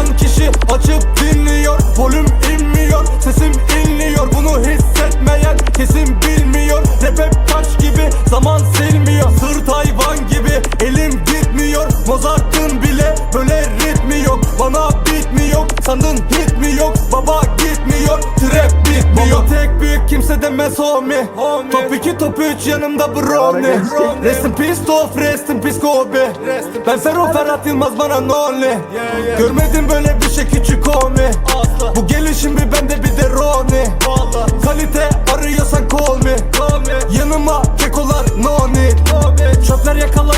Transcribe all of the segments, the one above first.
Milyondan kişi açıp dinliyor. Volüm inmiyor sesim inliyor. Bunu hissetmeyen kesin bilmiyor. Rap hep taş gibi zaman silmiyor. Sırt hayvan gibi elim gitmiyor. Mozart'ın bir mi yok? Sandın hit mi yok? Baba gitmiyor. Trap bitmiyor. Baba. Tek büyük kimse demez homie, homie. Top 2 top 3 yanımda brownie Rest in peace Tof. Rest in peace Kobe. Ben Ferro Ferhat Yılmaz bana nonli yeah, yeah. Görmedim böyle bir şey küçük homie. Asla. Bu gelişim bir bende bir de Roni Vallahi. Kalite arıyorsan call me, call me. Yanıma kekolar noni Çöpler yakala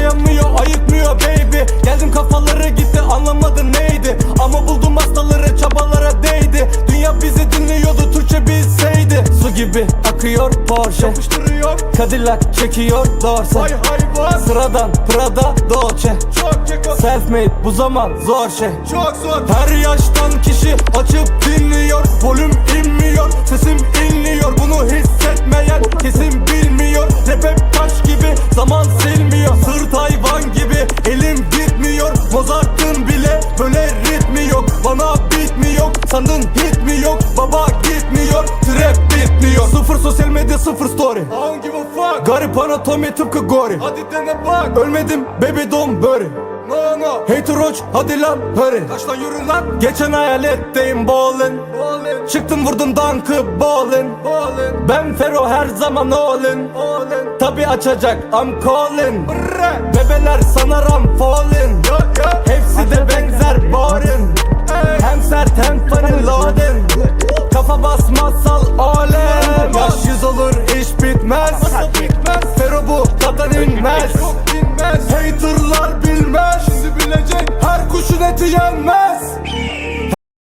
gibi akıyor Porsche. Yapıştırıyor. Cadillac çekiyor Dorse. Hay hayvan Sıradan Prada Dolce. Çok keko Self made bu zaman zor şey. Çok zor. Her yaştan kişi açıp dinliyor. Volüm inmiyor, sesim inliyor. Bunu hissetmeyen kesin bilmiyor. Rap hep taş gibi, zaman silmiyor. Sırt hayvan gibi, elim gitmiyor. Mozart'ın bile böyle ritmi yok. Bana beat mi yok, sandın hit mi yok sıfır story. I don't give a fuck? Garip anatomi tıpkı gori. Hadi dene bak. Ölmedim baby don't worry. No no. Hater roach hadi lan hurry. Kaç lan yürü lan. Geçen hayaletteyim ballin. Ballin. Çıktım vurdum dankı ballin. Ballin. Ben Fero her zaman allin Ballin Tabi açacak I'm calling. Brrrr. Bebeler sanarım falling Ya hayatı yenmez